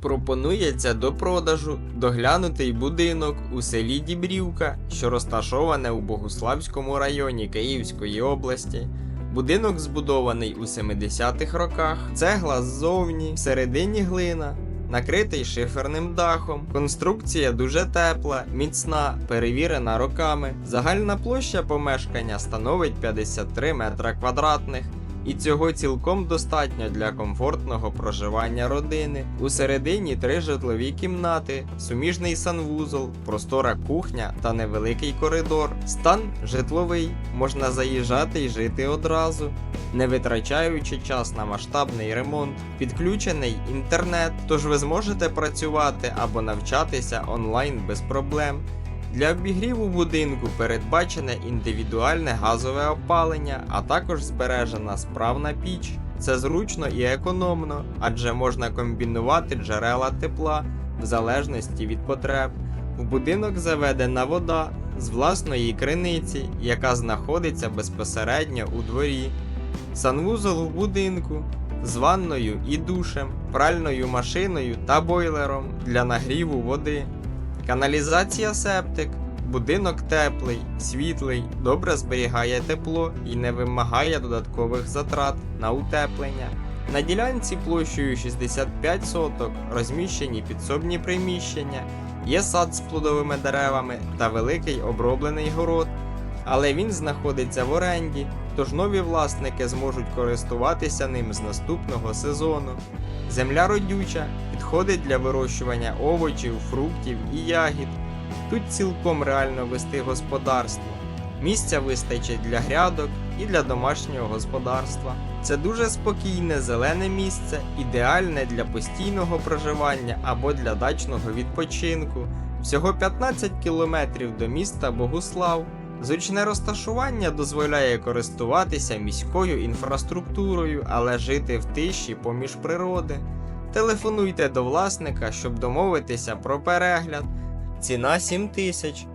Пропонується до продажу доглянутий будинок у селі Дібрівка, що розташоване у Богуславському районі Київської області. Будинок збудований у 70-х роках, цегла ззовні, всередині глина, накритий шиферним дахом. Конструкція дуже тепла, міцна, перевірена роками. Загальна площа помешкання становить 53 метра квадратних. І цього цілком достатньо для комфортного проживання родини. У середині три житлові кімнати, суміжний санвузол, простора кухня та невеликий коридор. Стан житловий, можна заїжджати і жити одразу, не витрачаючи час на масштабний ремонт. Підключений інтернет, тож ви зможете працювати або навчатися онлайн без проблем. Для обігріву будинку передбачене індивідуальне газове опалення, а також збережена справна піч. Це зручно і економно, адже можна комбінувати джерела тепла в залежності від потреб. В будинок заведена вода з власної криниці, яка знаходиться безпосередньо у дворі. Санвузол в будинку з ванною і душем, пральною машиною та бойлером для нагріву води. Каналізація септик. Будинок теплий, світлий, добре зберігає тепло і не вимагає додаткових затрат на утеплення. На ділянці площею 65 соток розміщені підсобні приміщення, є сад з плодовими деревами та великий оброблений город. Але він знаходиться в оренді, тож нові власники зможуть користуватися ним з наступного сезону. Земля родюча, підходить для вирощування овочів, фруктів і ягід. Тут цілком реально вести господарство. Місця вистачить для грядок і для домашнього господарства. Це дуже спокійне зелене місце, ідеальне для постійного проживання або для дачного відпочинку. Всього 15 кілометрів до міста Богуслав. Зручне розташування дозволяє користуватися міською інфраструктурою, але жити в тиші поміж природи. Телефонуйте до власника, щоб домовитися про перегляд. Ціна 7 тисяч.